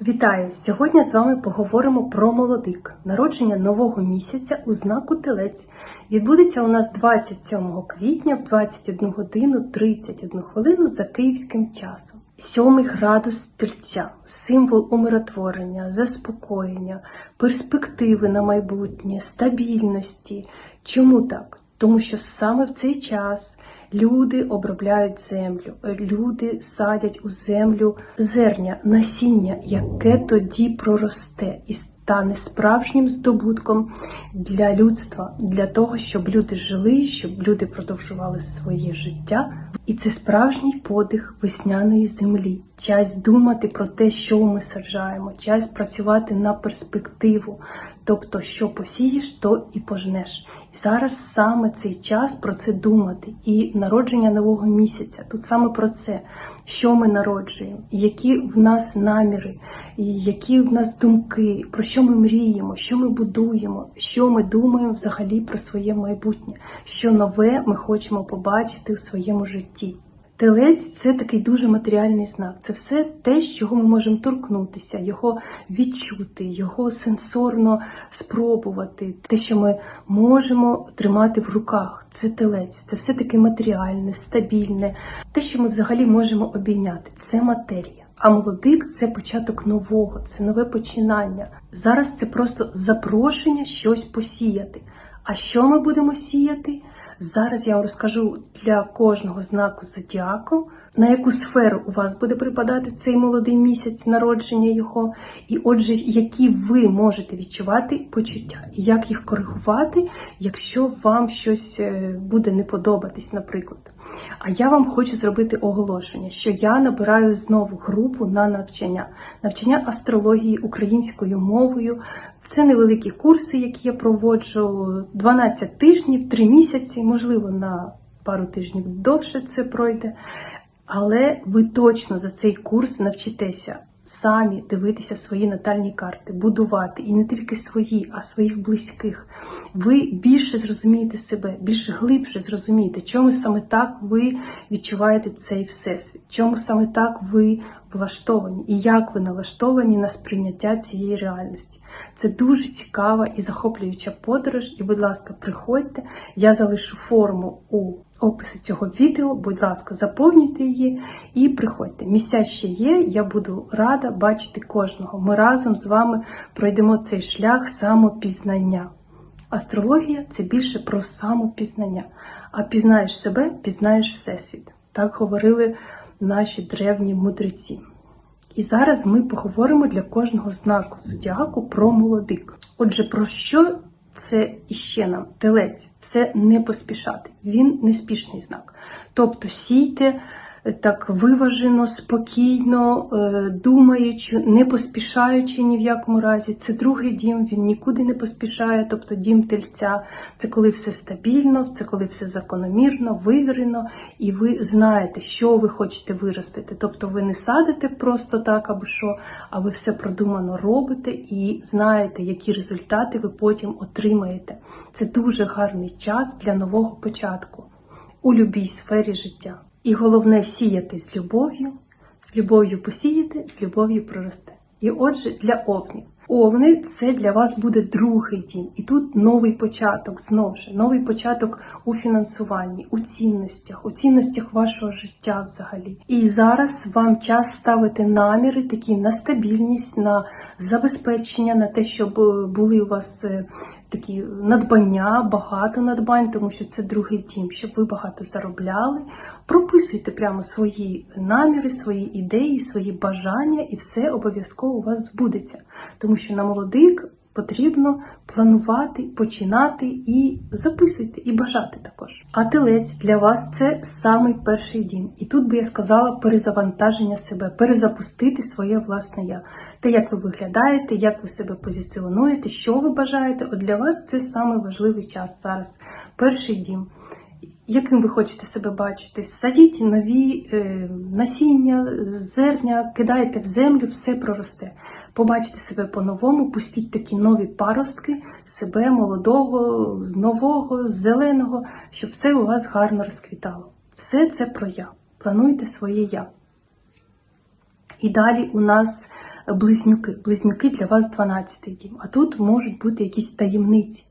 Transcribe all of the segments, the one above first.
Вітаю! Сьогодні з вами поговоримо про молодик. Народження нового місяця у знаку Телець. Відбудеться у нас 27 квітня в 21 годину 31 хвилину за київським часом. Сьомий градус тельця, символ умиротворення, заспокоєння, перспективи на майбутнє, стабільності. Чому так? Тому що саме в цей час люди обробляють землю, люди садять у землю зерня, насіння, яке тоді проросте і стане справжнім здобутком для людства, для того, щоб люди жили, щоб люди продовжували своє життя. І це справжній подих весняної землі. Час думати про те, що ми саджаємо, час працювати на перспективу. Тобто, що посієш, то і пожнеш. І зараз саме цей час про це думати. І народження нового місяця. Тут саме про це, що ми народжуємо, які в нас наміри, які в нас думки, про що ми мріємо, що ми будуємо, що ми думаємо взагалі про своє майбутнє, що нове ми хочемо побачити у своєму житті. Телець це такий дуже матеріальний знак. Це все те, з чого ми можемо торкнутися, його відчути, його сенсорно спробувати. Те, що ми можемо тримати в руках, це телець. Це все таке матеріальне, стабільне. Те, що ми взагалі можемо обійняти, це матерія. А молодик це початок нового, це нове починання. Зараз це просто запрошення щось посіяти. А що ми будемо сіяти? Зараз я вам розкажу для кожного знаку зодіаку, на яку сферу у вас буде припадати цей молодий місяць народження його, і отже, які ви можете відчувати почуття, і як їх коригувати, якщо вам щось е, буде не подобатись, наприклад. А я вам хочу зробити оголошення, що я набираю знову групу на навчання, навчання астрології українською мовою. Це невеликі курси, які я проводжу 12 тижнів, 3 місяці, можливо, на пару тижнів довше це пройде. Але ви точно за цей курс навчитеся самі дивитися свої натальні карти, будувати і не тільки свої, а своїх близьких. Ви більше зрозумієте себе, більш глибше зрозумієте, чому саме так ви відчуваєте цей всесвіт, чому саме так ви влаштовані і як ви налаштовані на сприйняття цієї реальності. Це дуже цікава і захоплююча подорож. І, будь ласка, приходьте. Я залишу форму у описі цього відео. Будь ласка, заповнюйте її і приходьте. Місця ще є. Я буду рада бачити кожного. Ми разом з вами пройдемо цей шлях самопізнання. Астрологія це більше про самопізнання. А пізнаєш себе, пізнаєш Всесвіт. Так говорили наші древні мудреці. І зараз ми поговоримо для кожного знаку зодіаку про молодик. Отже, про що це іще нам? Телець це не поспішати. Він неспішний знак. Тобто сійте так виважено, спокійно, е, думаючи, не поспішаючи ні в якому разі. Це другий дім, він нікуди не поспішає, тобто дім тельця. Це коли все стабільно, це коли все закономірно, вивірено, і ви знаєте, що ви хочете виростити. Тобто ви не садите просто так або що, а ви все продумано робите і знаєте, які результати ви потім отримаєте. Це дуже гарний час для нового початку у будь-якій сфері життя. І головне сіяти з любов'ю, з любов'ю посіяти, з любов'ю проросте. І отже, для овнів. Овни це для вас буде другий дім. І тут новий початок, знову ж, новий початок у фінансуванні, у цінностях, у цінностях вашого життя взагалі. І зараз вам час ставити наміри такі на стабільність, на забезпечення, на те, щоб були у вас е, такі надбання, багато надбань, тому що це другий дім, щоб ви багато заробляли. Прописуйте прямо свої наміри, свої ідеї, свої бажання, і все обов'язково у вас збудеться. Тому що на молодик потрібно планувати, починати і записуйте, і бажати також. А телець для вас це самий перший дім. І тут би я сказала перезавантаження себе, перезапустити своє власне я. Те, як ви виглядаєте, як ви себе позиціонуєте, що ви бажаєте. От для вас це самий важливий час зараз. Перший дім яким ви хочете себе бачити. Садіть нові е, насіння, зерня, кидайте в землю, все проросте. Побачите себе по-новому, пустіть такі нові паростки, себе молодого, нового, зеленого, щоб все у вас гарно розквітало. Все це про я. Плануйте своє я. І далі у нас близнюки. Близнюки для вас 12 дім. А тут можуть бути якісь таємниці.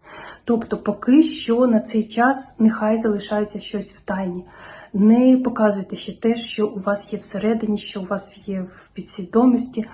Тобто, поки що на цей час нехай залишається щось в тайні. Не показуйте ще те, що у вас є всередині, що у вас є в підсвідомості.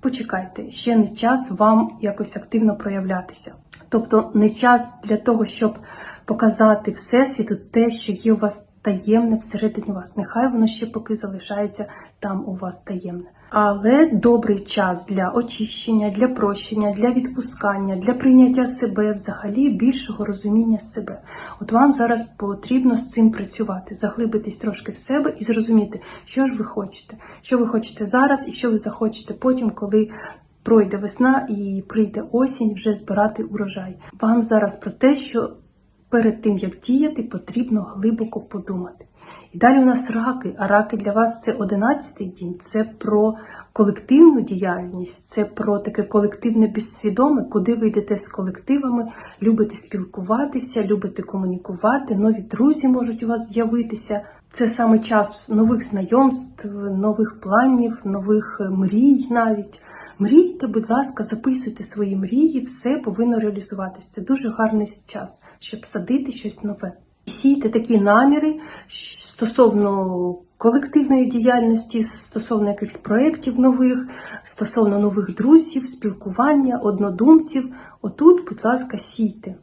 Почекайте, ще не час вам якось активно проявлятися. Тобто не час для того, щоб показати Всесвіту те, що є у вас таємне всередині вас. Нехай воно ще поки залишається там у вас таємне. Але добрий час для очищення, для прощення, для відпускання, для прийняття себе, взагалі більшого розуміння себе. От вам зараз потрібно з цим працювати, заглибитись трошки в себе і зрозуміти, що ж ви хочете, що ви хочете зараз і що ви захочете потім, коли пройде весна і прийде осінь, вже збирати урожай. Вам зараз про те, що перед тим як діяти, потрібно глибоко подумати. І далі у нас раки, а раки для вас це 11-й дім, це про колективну діяльність, це про таке колективне безсвідоме, куди ви йдете з колективами, любите спілкуватися, любите комунікувати, нові друзі можуть у вас з'явитися. Це саме час нових знайомств, нових планів, нових мрій навіть. Мрійте, будь ласка, записуйте свої мрії, все повинно реалізуватися. Це дуже гарний час, щоб садити щось нове. І сійте такі наміри стосовно колективної діяльності, стосовно якихось проєктів нових, стосовно нових друзів, спілкування, однодумців. Отут, будь ласка, сійте.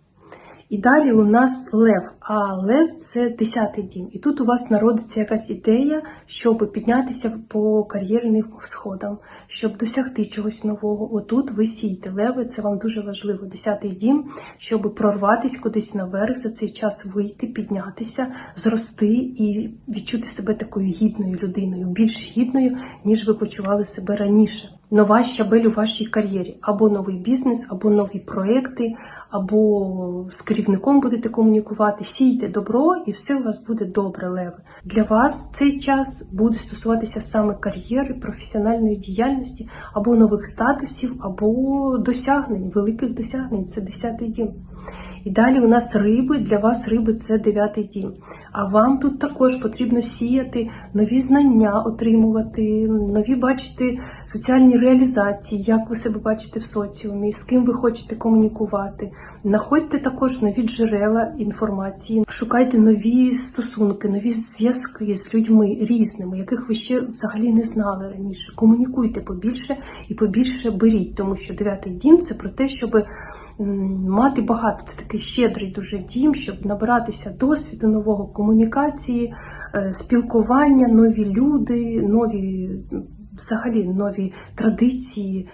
І далі у нас лев. А лев це 10-й дім. І тут у вас народиться якась ідея, щоб піднятися по кар'єрним сходам, щоб досягти чогось нового. Отут ви сійте леви, це вам дуже важливо. 10-й дім, щоб прорватися кудись наверх, за цей час вийти, піднятися, зрости і відчути себе такою гідною людиною, більш гідною, ніж ви почували себе раніше. Нова щабель у вашій кар'єрі, або новий бізнес, або нові проекти, або з керівником будете комунікувати. Сійте добро, і все у вас буде добре, леви. Для вас цей час буде стосуватися саме кар'єри, професіональної діяльності, або нових статусів, або досягнень, великих досягнень. Це 10-й дім. І далі у нас риби, для вас риби це дев'ятий дім. А вам тут також потрібно сіяти нові знання, отримувати, нові бачити соціальні реалізації, як ви себе бачите в соціумі, з ким ви хочете комунікувати. Находьте також нові джерела інформації, шукайте нові стосунки, нові зв'язки з людьми різними, яких ви ще взагалі не знали раніше. Комунікуйте побільше і побільше беріть, тому що дев'ятий дім це про те, щоб мати багато. Це такий щедрий дуже дім, щоб набиратися досвіду нового комунікації, е, спілкування, нові люди, нові взагалі нові традиції,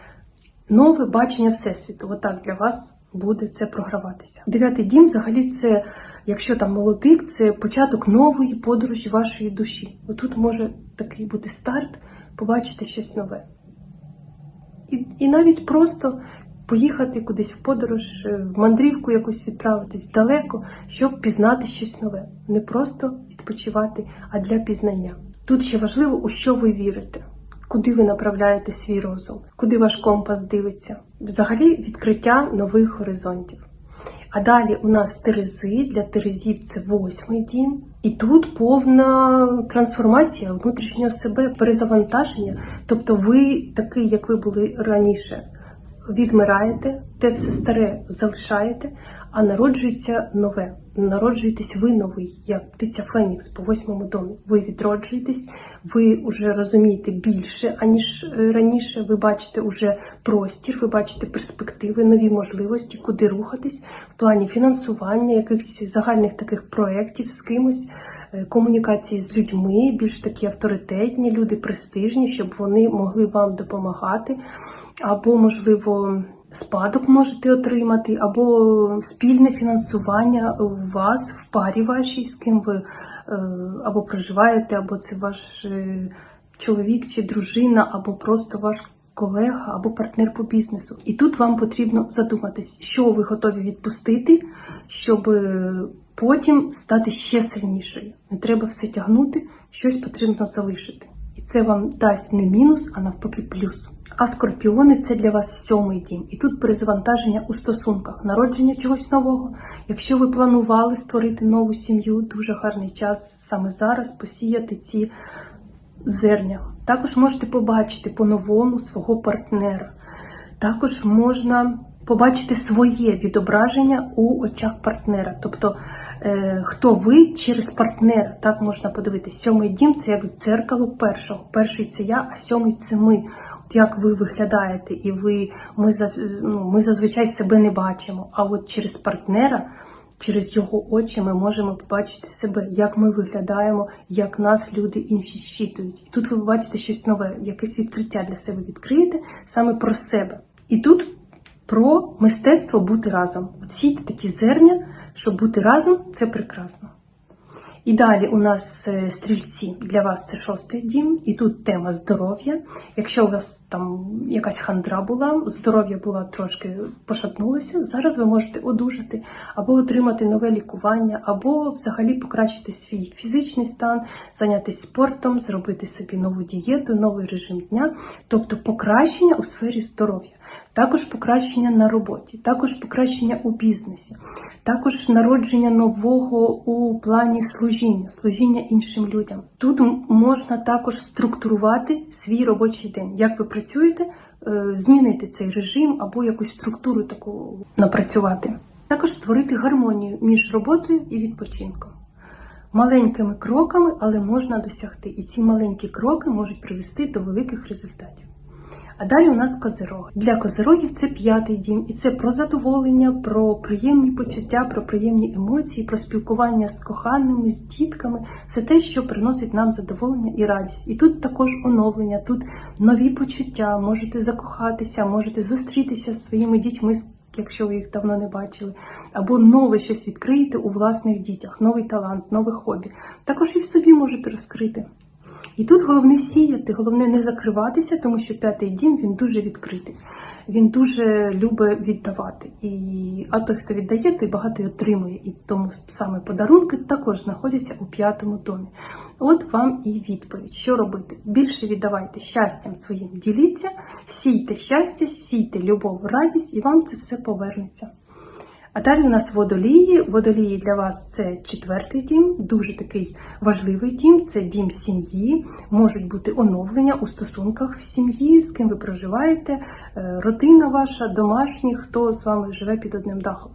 нове бачення всесвіту. Отак для вас. Буде це програватися. Дев'ятий дім, взагалі, це, якщо там молодик, це початок нової подорожі вашої душі. Отут може такий бути старт, побачити щось нове. І, і навіть просто поїхати кудись в подорож, е, в мандрівку якусь відправитись далеко, щоб пізнати щось нове. Не просто відпочивати, а для пізнання. Тут ще важливо, у що ви вірите, куди ви направляєте свій розум, куди ваш компас дивиться. Взагалі відкриття нових горизонтів. А далі у нас Терези, для Терезів це восьмий дім. І тут повна трансформація внутрішнього себе, перезавантаження. Тобто ви такий, як ви були раніше, відмираєте, те все старе залишаєте, а народжується нове. Народжуєтесь ви новий, як птиця Фенікс по восьмому домі. Ви відроджуєтесь, ви вже розумієте більше, аніж е, раніше. Ви бачите уже простір, ви бачите перспективи, нові можливості, куди рухатись в плані фінансування, якихось загальних таких проєктів з кимось, е, комунікації з людьми, більш такі авторитетні, люди престижні, щоб вони могли вам допомагати або, можливо, спадок можете отримати, або спільне фінансування у вас в парі вашій, з ким ви е, або проживаєте, або це ваш е, чоловік чи дружина, або просто ваш колега або партнер по бізнесу. І тут вам потрібно задуматись, що ви готові відпустити, щоб е, потім стати ще сильнішою. Не треба все тягнути, щось потрібно залишити. І це вам дасть не мінус, а навпаки плюс. А скорпіони це для вас сьомий дім. І тут перезавантаження у стосунках, народження чогось нового. Якщо ви планували створити нову сім'ю, дуже гарний час саме зараз посіяти ці зерня. Також можете побачити по-новому свого партнера. Також можна побачити своє відображення у очах партнера. Тобто, е, хто ви через партнера, так можна подивитися. Сьомий дім це як дзеркало першого. Перший це я, а сьомий це ми. Як ви виглядаєте, і ви ми, ну, ми зазвичай себе не бачимо. А от через партнера. Через його очі ми можемо побачити себе, як ми виглядаємо, як нас люди інші щитують. І тут ви побачите щось нове, якесь відкриття для себе відкриєте саме про себе. І тут про мистецтво бути разом. От сійте такі зерня, щоб бути разом це прекрасно. І далі у нас е, стрільці. Для вас це шостий дім, і тут тема здоров'я. Якщо у вас там якась хандра була, здоров'я було трошки пошатнулося, зараз ви можете одужати або отримати нове лікування, або взагалі покращити свій фізичний стан, зайнятися спортом, зробити собі нову дієту, новий режим дня, тобто покращення у сфері здоров'я, також покращення на роботі, також покращення у бізнесі, також народження нового у плані служіння, служіння іншим людям. Тут можна також структурувати свій робочий день. Як ви працюєте, е, змінити цей режим або якусь структуру таку напрацювати. Також створити гармонію між роботою і відпочинком. Маленькими кроками, але можна досягти. І ці маленькі кроки можуть привести до великих результатів. А далі у нас козирог. Для козирогів це п'ятий дім, і це про задоволення, про приємні почуття, про приємні емоції, про спілкування з коханими, з дітками, все те, що приносить нам задоволення і радість. І тут також оновлення, тут нові почуття, можете закохатися, можете зустрітися з своїми дітьми. Якщо ви їх давно не бачили, або нове щось відкриєте у власних дітях, новий талант, нове хобі. Також і в собі можете розкрити. І тут головне сіяти, головне не закриватися, тому що п'ятий дім він дуже відкритий. Він дуже любить віддавати. І, а той, хто віддає, той багато й отримує. І тому саме подарунки також знаходяться у п'ятому домі. От вам і відповідь, що робити. Більше віддавайте щастям своїм, діліться, сійте щастя, сійте любов, радість, і вам це все повернеться. А далі у нас водолії. Водолії для вас це четвертий дім, дуже такий важливий дім. Це дім сім'ї. Можуть бути оновлення у стосунках в сім'ї, з ким ви проживаєте, е, родина ваша, домашні, хто з вами живе під одним дахом.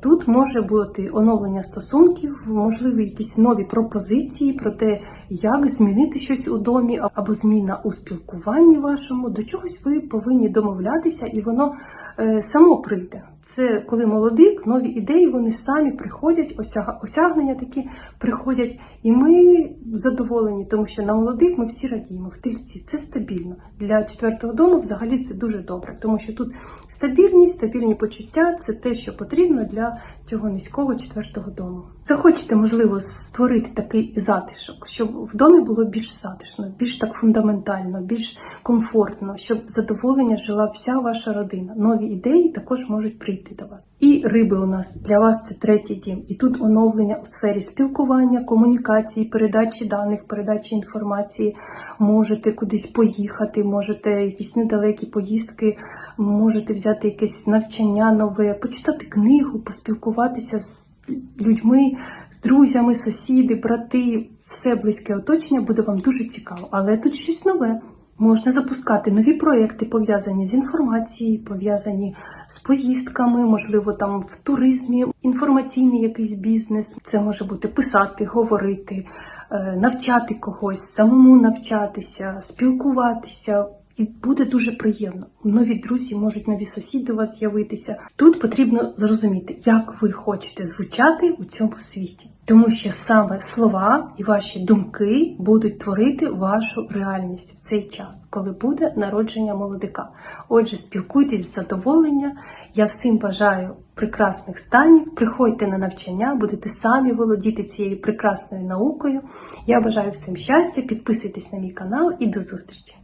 Тут може бути оновлення стосунків, можливі якісь нові пропозиції про те, як змінити щось у домі, або зміна у спілкуванні вашому. До чогось ви повинні домовлятися, і воно е, само прийде. Це коли молодик, нові ідеї, вони самі приходять, осяг- осягнення такі приходять, і ми задоволені, тому що на молодих ми всі радіємо в тильці. Це стабільно. Для четвертого дому взагалі це дуже добре, тому що тут стабільність, стабільні почуття це те, що потрібно для цього низького четвертого дому. Захочете, можливо, створити такий затишок, щоб в домі було більш затишно, більш так фундаментально, більш комфортно, щоб задоволення жила вся ваша родина. Нові ідеї також можуть прийти до вас. І риби у нас для вас це третій дім. І тут оновлення у сфері спілкування, комунікації, передачі даних, передачі інформації. Можете кудись поїхати, можете якісь недалекі поїздки, можете взяти якесь навчання нове, почитати книгу, поспілкуватися з людьми, з друзями, сусіди, брати. Все близьке оточення буде вам дуже цікаво, але тут щось нове. Можна запускати нові проекти, пов'язані з інформацією, пов'язані з поїздками, можливо, там в туризмі, інформаційний якийсь бізнес. Це може бути писати, говорити, е, навчати когось, самому навчатися, спілкуватися. І буде дуже приємно. Нові друзі можуть нові сусіди у вас з'явитися. Тут потрібно зрозуміти, як ви хочете звучати у цьому світі, тому що саме слова і ваші думки будуть творити вашу реальність в цей час, коли буде народження молодика. Отже, спілкуйтесь в задоволення. Я всім бажаю прекрасних станів. Приходьте на навчання, будете самі володіти цією прекрасною наукою. Я бажаю всім щастя, підписуйтесь на мій канал і до зустрічі!